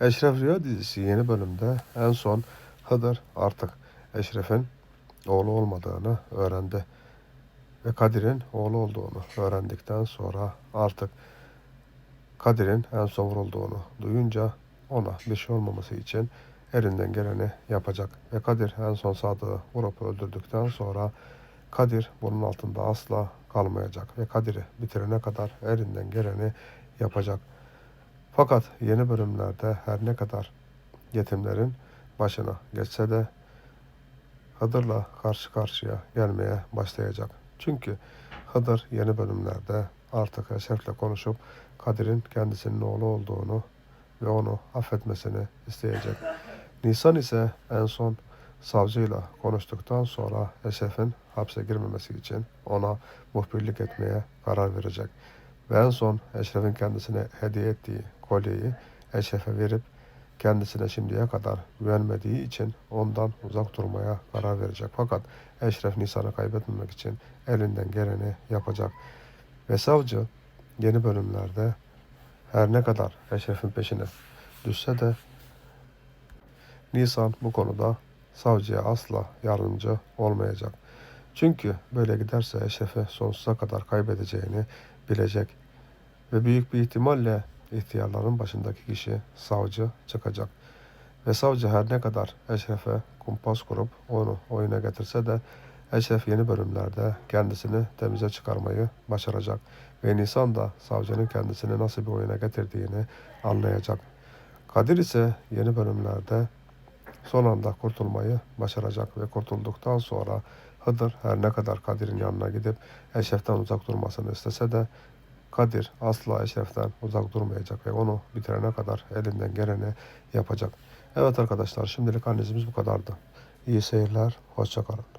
Eşref Rüya dizisi yeni bölümde en son Hıdır artık Eşref'in oğlu olmadığını öğrendi. Ve Kadir'in oğlu olduğunu öğrendikten sonra artık Kadir'in en son vurulduğunu duyunca ona bir şey olmaması için elinden geleni yapacak. Ve Kadir en son Sadık'ı vurup öldürdükten sonra Kadir bunun altında asla kalmayacak. Ve Kadir'i bitirene kadar elinden geleni yapacak. Fakat yeni bölümlerde her ne kadar yetimlerin başına geçse de Hıdır'la karşı karşıya gelmeye başlayacak. Çünkü Hıdır yeni bölümlerde artık Eşref'le konuşup Kadir'in kendisinin oğlu olduğunu ve onu affetmesini isteyecek. Nisan ise en son savcıyla konuştuktan sonra Eşref'in hapse girmemesi için ona muhbirlik etmeye karar verecek. Ve en son Eşref'in kendisine hediye ettiği kolyeyi Eşref'e verip kendisine şimdiye kadar güvenmediği için ondan uzak durmaya karar verecek. Fakat Eşref Nisan'ı kaybetmemek için elinden geleni yapacak. Ve savcı yeni bölümlerde her ne kadar Eşref'in peşine düşse de Nisan bu konuda savcıya asla yardımcı olmayacak. Çünkü böyle giderse Eşref'i sonsuza kadar kaybedeceğini bilecek. Ve büyük bir ihtimalle ihtiyarların başındaki kişi savcı çıkacak. Ve savcı her ne kadar Eşref'e kumpas kurup onu oyuna getirse de Eşref yeni bölümlerde kendisini temize çıkarmayı başaracak. Ve Nisan da savcının kendisini nasıl bir oyuna getirdiğini anlayacak. Kadir ise yeni bölümlerde son anda kurtulmayı başaracak ve kurtulduktan sonra Hıdır her ne kadar Kadir'in yanına gidip Eşref'ten uzak durmasını istese de Kadir asla Eşref'ten uzak durmayacak ve onu bitirene kadar elinden geleni yapacak. Evet arkadaşlar şimdilik analizimiz bu kadardı. İyi seyirler, hoşçakalın.